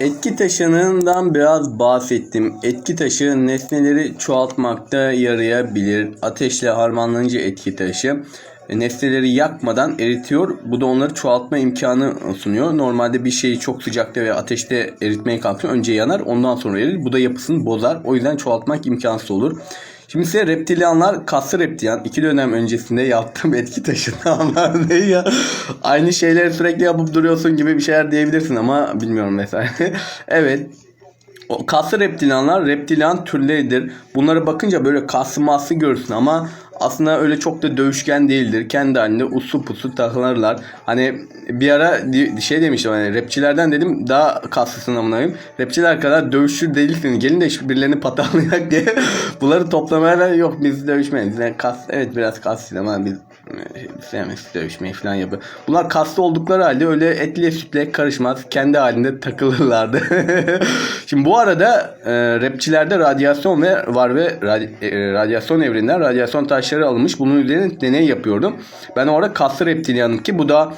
Etki taşınından biraz bahsettim. Etki taşı nesneleri çoğaltmakta yarayabilir. Ateşle harmanlanınca etki taşı nesneleri yakmadan eritiyor. Bu da onları çoğaltma imkanı sunuyor. Normalde bir şeyi çok sıcakta veya ateşte eritmeye kalkıyor. Önce yanar ondan sonra erir. Bu da yapısını bozar. O yüzden çoğaltmak imkansız olur. Şimdi size reptilyanlar, kaslı reptilyan iki dönem öncesinde yaptığım etki taşını anlar değil ya. Aynı şeyleri sürekli yapıp duruyorsun gibi bir şeyler diyebilirsin ama bilmiyorum mesela. evet. O kaslı reptilyanlar reptilyan türleridir. Bunlara bakınca böyle kaslı maslı görürsün ama aslında öyle çok da dövüşken değildir. Kendi halinde uslu puslu takılırlar. Hani bir ara şey demiştim hani rapçilerden dedim daha kaslısın amına koyayım. Rapçiler kadar dövüşçü değilsin. Gelin de birilerini patlamak diye bunları toplamaya da yok biz dövüşmeyiz. Yani kas, evet biraz kaslıyız ama biz sevmeyiz dövüşmeyi falan yapıyor. Bunlar kaslı oldukları halde öyle etli sütle karışmaz. Kendi halinde takılırlardı. Şimdi bu arada e, rapçilerde radyasyon ve var ve rady- e, radyasyon evreninden radyasyon taşları alınmış. Bunun üzerine deney yapıyordum. Ben orada kaslı reptilyanım ki bu da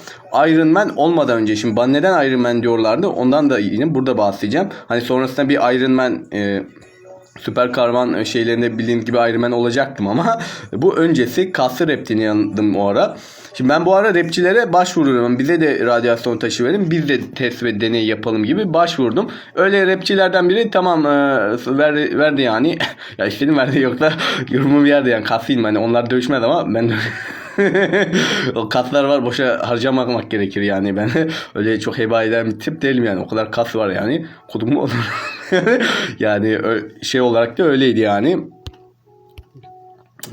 Iron Man olmadan önce şimdi bana neden Iron Man diyorlardı ondan da yine burada bahsedeceğim. Hani sonrasında bir Iron Man e, süper kahraman şeylerinde bildiğim gibi Iron Man olacaktım ama bu öncesi kaslı reptilyandım o ara. Şimdi ben bu ara rapçilere başvuruyorum. Bize de radyasyon taşı verin. Biz de test ve deney yapalım gibi başvurdum. Öyle rapçilerden biri tamam e, verdi, verdi yani. ya istedim verdi yoksa yorumum verdi yani kasıyım hani onlar dövüşmez ama ben o kaslar var boşa harcamamak gerekir yani ben öyle çok heba eden bir tip değilim yani o kadar kas var yani kodum olur yani şey olarak da öyleydi yani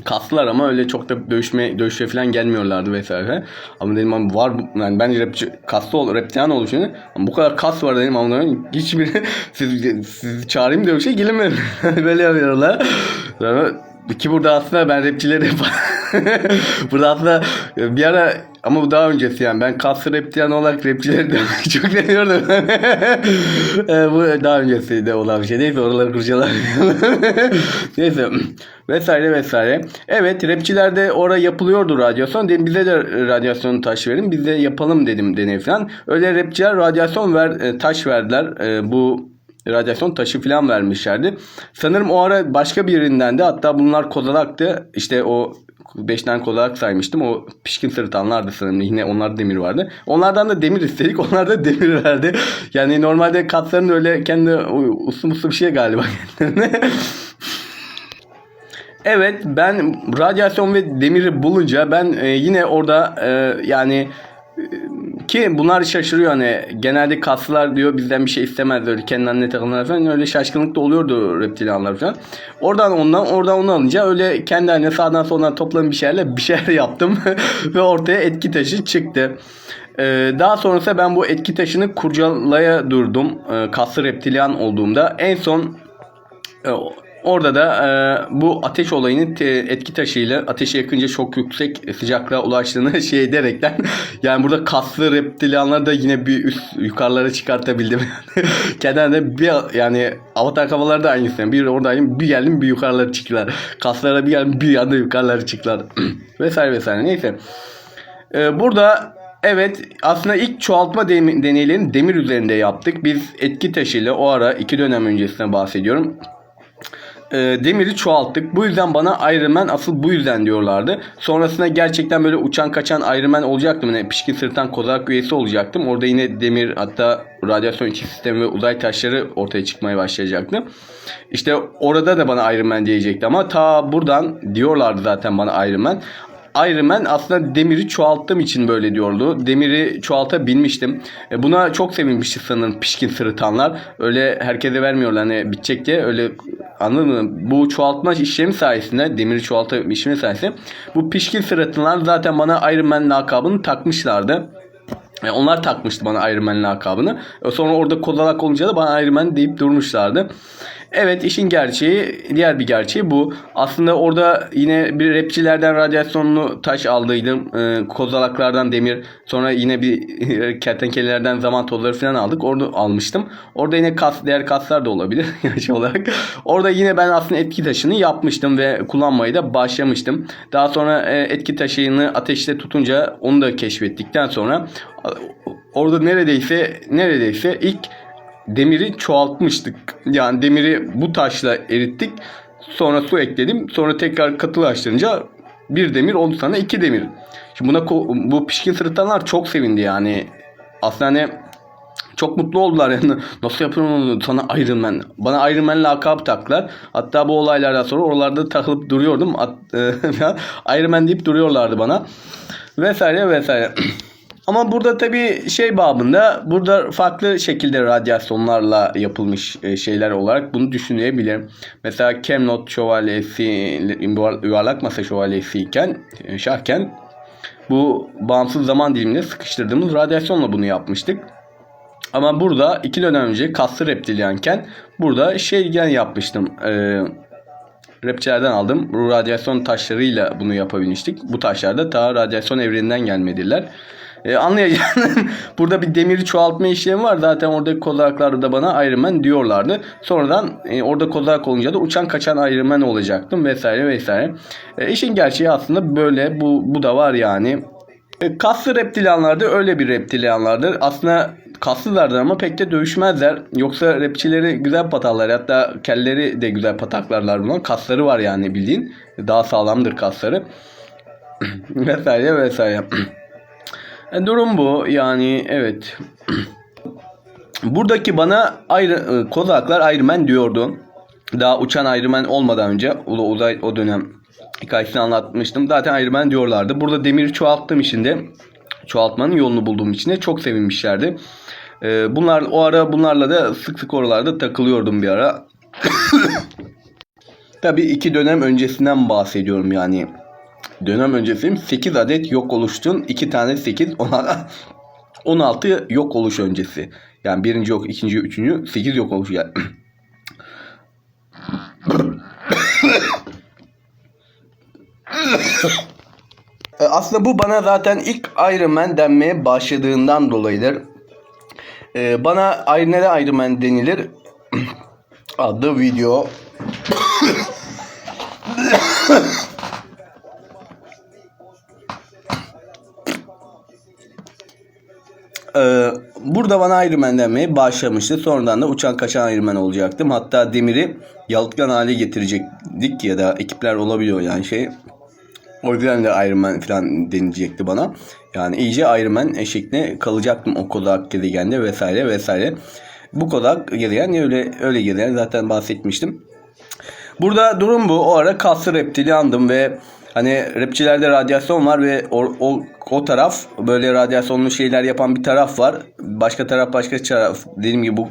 kaslar ama öyle çok da dövüşme dövüşe falan gelmiyorlardı vesaire. Ama dedim ama var yani ben rapçi, kaslı ol, reptiyan oluşunu ama bu kadar kas var dedim ama hiçbir siz, siz çağırayım dövüşe gelin mi? Böyle yapıyorlar. Sonra ki burada aslında ben rapçileri burada aslında bir ara ama bu daha öncesi yani ben kaslı reptiyan olarak rapçileri de çok seviyordum. E, bu daha öncesinde olan bir şey. Neyse oraları kurcalar. Neyse vesaire vesaire. Evet rapçilerde orada yapılıyordu radyasyon. Dedim bize de radyasyon taş verin. Biz de yapalım dedim deney falan. Öyle rapçiler radyasyon ver, e, taş verdiler. E, bu radyasyon taşı falan vermişlerdi. Sanırım o ara başka birinden de hatta bunlar kozalaktı. İşte o 5 tane kozalak saymıştım. O pişkin sırıtanlardı sanırım. Yine onlarda demir vardı. Onlardan da demir istedik. Onlar da demir verdi. Yani normalde katların öyle kendi uslu muslu bir şey galiba kendilerine. Evet ben radyasyon ve demiri bulunca ben e, yine orada e, yani ki bunlar şaşırıyor hani genelde kaslılar diyor bizden bir şey istemez öyle kendilerine takılanlar falan öyle şaşkınlık da oluyordu reptilyanlar falan. Oradan ondan oradan onu alınca öyle kendi haline sağdan soldan toplam bir şeylerle bir şeyler yaptım ve ortaya etki taşı çıktı. Ee, daha sonrasında ben bu etki taşını kurcalaya durdum. Ee, kaslı reptilyan olduğumda en son e, Orada da e, bu ateş olayının te- etki taşıyla ateşe yakınca çok yüksek sıcaklığa ulaştığını şey ederekten yani burada kaslı reptilyanlar da yine bir üst yukarılara çıkartabildim. Kendine bir yani avatar kafaları da aynısı. Bir oradayım bir geldim bir yukarılara çıktılar. Kaslara bir geldim bir anda yukarılara çıktılar. vesaire vesaire neyse. Ee, burada evet aslında ilk çoğaltma deneylerini demir üzerinde yaptık. Biz etki taşıyla o ara iki dönem öncesine bahsediyorum e, demiri çoğalttık. Bu yüzden bana Iron Man asıl bu yüzden diyorlardı. Sonrasında gerçekten böyle uçan kaçan Iron Man olacaktım. Yani pişkin sırtan kozalak üyesi olacaktım. Orada yine demir hatta radyasyon içi sistemi ve uzay taşları ortaya çıkmaya başlayacaktı. İşte orada da bana Iron Man diyecekti ama ta buradan diyorlardı zaten bana Iron Man. Iron Man aslında demiri çoğalttığım için böyle diyordu. Demiri çoğaltabilmiştim. E, Buna çok sevinmişti sanırım pişkin sırıtanlar. Öyle herkese vermiyorlar hani bitecek diye öyle anladın mı? Bu çoğaltma işlemi sayesinde demiri çoğaltma işlemi sayesinde bu pişkin sırıtanlar zaten bana Iron Man lakabını takmışlardı. E, onlar takmıştı bana Iron Man lakabını. E, sonra orada kozalak olunca da bana Iron Man deyip durmuşlardı. Evet işin gerçeği diğer bir gerçeği bu. Aslında orada yine bir rapçilerden radyasyonlu taş aldıydım. E, kozalaklardan demir. Sonra yine bir kertenkelelerden zaman tozları falan aldık. Orada almıştım. Orada yine kas, diğer kaslar da olabilir yaş olarak. Orada yine ben aslında etki taşını yapmıştım ve kullanmayı da başlamıştım. Daha sonra e, etki taşını ateşte tutunca onu da keşfettikten sonra orada neredeyse neredeyse ilk demiri çoğaltmıştık. Yani demiri bu taşla erittik. Sonra su ekledim. Sonra tekrar katılaştırınca bir demir oldu sana iki demir. Şimdi buna bu pişkin sırıtanlar çok sevindi yani. Aslında hani çok mutlu oldular yani. Nasıl yapıyorsun onu? Sana Iron Man. Bana Iron Man lakabı taktılar. Hatta bu olaylardan sonra oralarda takılıp duruyordum. At- Iron Man deyip duruyorlardı bana. Vesaire vesaire. Ama burada tabii şey babında burada farklı şekilde radyasyonlarla yapılmış e, şeyler olarak bunu düşünebilirim. Mesela Camelot şövalyesi yuvarlak masa şövalyesi iken e, şahken bu bağımsız zaman dilimine sıkıştırdığımız radyasyonla bunu yapmıştık. Ama burada iki dönem önce kaslı reptilyanken burada şeygen yapmıştım. Ee, rapçilerden aldım. Bu radyasyon taşlarıyla bunu yapabilmiştik. Bu taşlar da ta radyasyon evreninden gelmediler. Ee, anlayacağın burada bir demiri çoğaltma işlemi var. Zaten oradaki kozalaklarda da bana Iron Man diyorlardı. Sonradan e, orada kozalak olunca da uçan kaçan Iron Man olacaktım vesaire vesaire. E, işin gerçeği aslında böyle. Bu, bu da var yani. E, kaslı reptilyanlar da öyle bir reptilyanlardır. Aslında kaslılardır ama pek de dövüşmezler. Yoksa rapçileri güzel pataklar. Hatta kelleri de güzel pataklarlar buna. Kasları var yani bildiğin. Daha sağlamdır kasları. vesaire vesaire. E, durum bu. Yani evet. Buradaki bana ayrı, e, kozaklar Iron Man diyordu. Daha uçan Iron Man olmadan önce o, uzay, o dönem hikayesini anlatmıştım. Zaten Iron Man diyorlardı. Burada demiri çoğalttığım için de çoğaltmanın yolunu bulduğum için de çok sevinmişlerdi. Ee, bunlar o ara bunlarla da sık sık oralarda takılıyordum bir ara. Tabii iki dönem öncesinden bahsediyorum yani. Dönem öncesiyim 8 adet yok oluştun. 2 tane 8 16 yok oluş öncesi. Yani birinci yok, ikinci, üçüncü, 8 yok oluş yani. Aslında bu bana zaten ilk Iron Man denmeye başladığından dolayıdır. Ee, bana neden Iron Man denilir adlı video Ee, burada bana Iron Man denmeye başlamıştı. Sonradan da uçan kaçan Iron Man olacaktım. Hatta Demir'i yalıtkan hale getirecektik ya da ekipler olabiliyor yani şey. O yüzden de Iron Man falan denilecekti bana. Yani iyice Iron Man şekline kalacaktım o Kodak gezegende vesaire vesaire. Bu Kodak gezegen öyle öyle gezegen zaten bahsetmiştim. Burada durum bu. O ara kaslı reptilyandım ve hani rapçilerde radyasyon var ve o, o, o taraf böyle radyasyonlu şeyler yapan bir taraf var. Başka taraf başka taraf. Dediğim gibi bu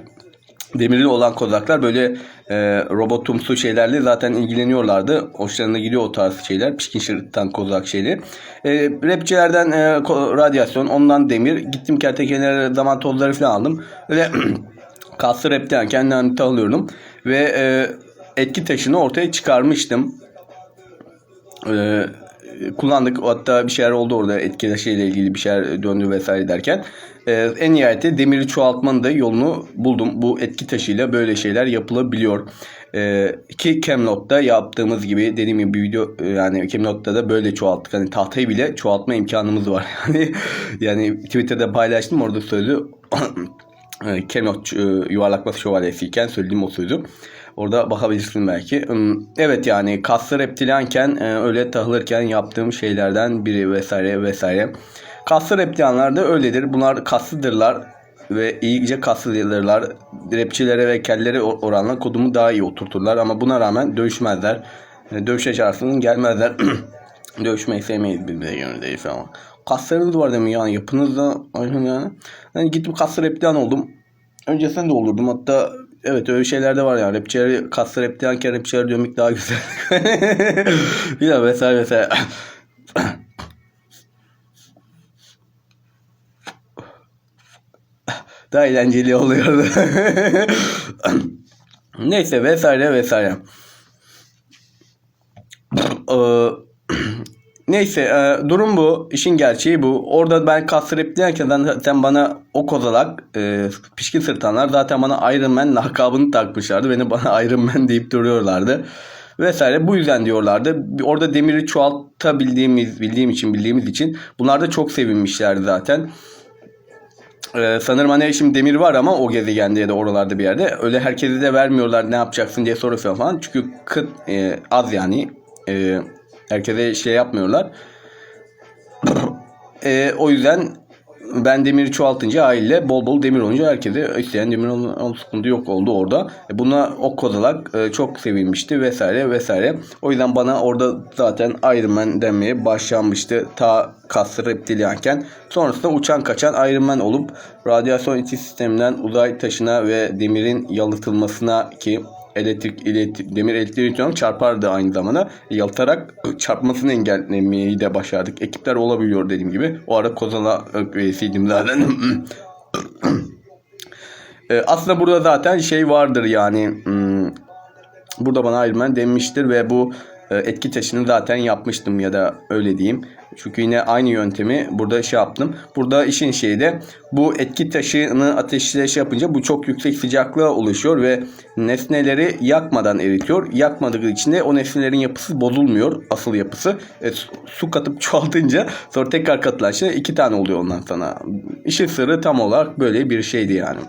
demirli olan kozaklar böyle e, robotumsu şeylerle zaten ilgileniyorlardı. Hoşlarına gidiyor o tarz şeyler. Pişkin şırıttan kozak şeyleri. E, rapçilerden e, radyasyon, ondan demir. Gittim kertekelere zaman tozları falan aldım. Öyle kaslı rapten kendi halinde alıyordum. Ve e, etki taşını ortaya çıkarmıştım. E, kullandık. Hatta bir şeyler oldu orada etkileşiyle ilgili bir şeyler döndü vesaire derken. Ee, en nihayetinde demiri çoğaltmanın da yolunu buldum. Bu etki taşıyla böyle şeyler yapılabiliyor. Ee, ki Camelot'ta yaptığımız gibi dediğim gibi bir video e, yani Camelot'ta da böyle çoğalttık. Hani tahtayı bile çoğaltma imkanımız var. Yani yani Twitter'da paylaştım orada sözü e, Camelot e, yuvarlakması şövalyesiyken söylediğim o sözü. Orada bakabilirsin belki. Hmm, Evet yani kaslı reptilyanken e, öyle tahılırken yaptığım şeylerden biri vesaire vesaire. Kaslı reptilyanlar da öyledir. Bunlar kaslıdırlar ve iyice kaslıdırlar. Rapçilere ve kellere oranla kodumu daha iyi oturturlar ama buna rağmen dövüşmezler. E, Dövüşe çağırsın gelmezler. Dövüşmeyi sevmeyiz birbirine yönündeyiz falan. Kaslarınız var demin yani yapınızda aynen yani. Yani gittim kaslı reptilyan oldum. Öncesinde de olurdum hatta evet öyle şeyler de var yani rapçileri kaslı reptilyanken rapçileri dövmek daha güzel. Bir vesaire vesaire. daha eğlenceli oluyordu. Neyse vesaire vesaire. Ee, Neyse e, durum bu. İşin gerçeği bu. Orada ben kaslı reptilyanken zaten bana o kozalak e, pişkin sırtanlar zaten bana Iron Man lakabını takmışlardı. Beni bana Iron Man deyip duruyorlardı. Vesaire bu yüzden diyorlardı. Orada demiri çoğaltabildiğimiz bildiğim için bildiğimiz için bunlar da çok sevinmişlerdi zaten. Ee, sanırım hani şimdi demir var ama o gezegende ya da oralarda bir yerde. Öyle herkese de vermiyorlar ne yapacaksın diye soruyor falan. Çünkü kıt e, az yani. E, herkese şey yapmıyorlar. E, o yüzden ben demiri çoğaltınca aile bol bol demir olunca herkese isteyen demir olan sıkıntı yok oldu orada. E, buna o kozalak e, çok sevinmişti vesaire vesaire. O yüzden bana orada zaten Iron Man denmeye başlanmıştı. Ta kaslı reptilyanken. Sonrasında uçan kaçan Iron Man olup radyasyon iti sisteminden uzay taşına ve demirin yalıtılmasına ki elektrik, elektrik demir elektriği çarpardı aynı zamanda. Yalıtarak çarpmasını engellemeyi de başardık. Ekipler olabiliyor dediğim gibi. O ara Kozala üyesiydim zaten. E, Aslında burada zaten şey vardır yani hmm, burada bana Iron Man denmiştir ve bu etki taşını zaten yapmıştım ya da öyle diyeyim. Çünkü yine aynı yöntemi burada şey yaptım. Burada işin şeyi de bu etki taşını ateşle şey yapınca bu çok yüksek sıcaklığa oluşuyor ve nesneleri yakmadan eritiyor. Yakmadığı için de o nesnelerin yapısı bozulmuyor. Asıl yapısı. E, su- katıp çoğaltınca sonra tekrar katılaşınca iki tane oluyor ondan sonra. İşin sırrı tam olarak böyle bir şeydi yani.